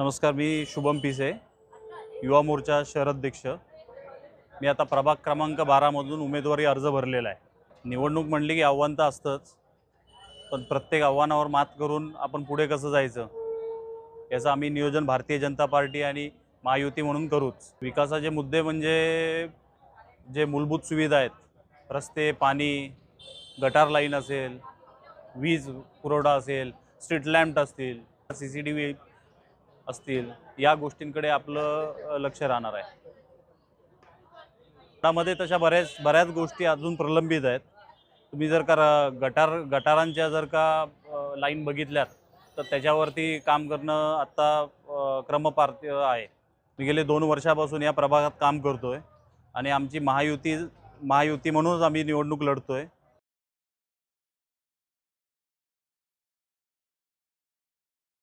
नमस्कार मी शुभम पिसे युवा मोर्चा शहराध्यक्ष मी आता प्रभाग क्रमांक बारामधून उमेदवारी अर्ज भरलेला आहे. निवडणूक म्हणली की आव्हान तर असतंच पण प्रत्येक आव्हानावर मात करून आपण पुढे कसं जायचं? याचं आम्ही नियोजन भारतीय जनता पार्टी आणि महायुती म्हणून करूच. विकासाचे मुद्दे म्हणजे जे मूलभूत सुविधा आहेत रस्ते पाणी गटार लाईन असेल वीज पुरवठा असेल स्ट्रीट लॅम्प असतील सी सी टी व्ही असतील या गोष्टींकडे आपलं लक्ष राहणार आहे. त्यामध्ये तशा बऱ्याच बऱ्याच गोष्टी अजून प्रलंबित आहेत. तुम्ही जर का गटार गटारांच्या जर का लाईन बघितल्यात तर त्याच्यावरती काम करणं आत्ता क्रमपार्थ आहे. मी गेले दोन वर्षापासून या प्रभागात काम करतो आहे आणि आमची महायुती महायुती म्हणूनच आम्ही निवडणूक लढतो आहे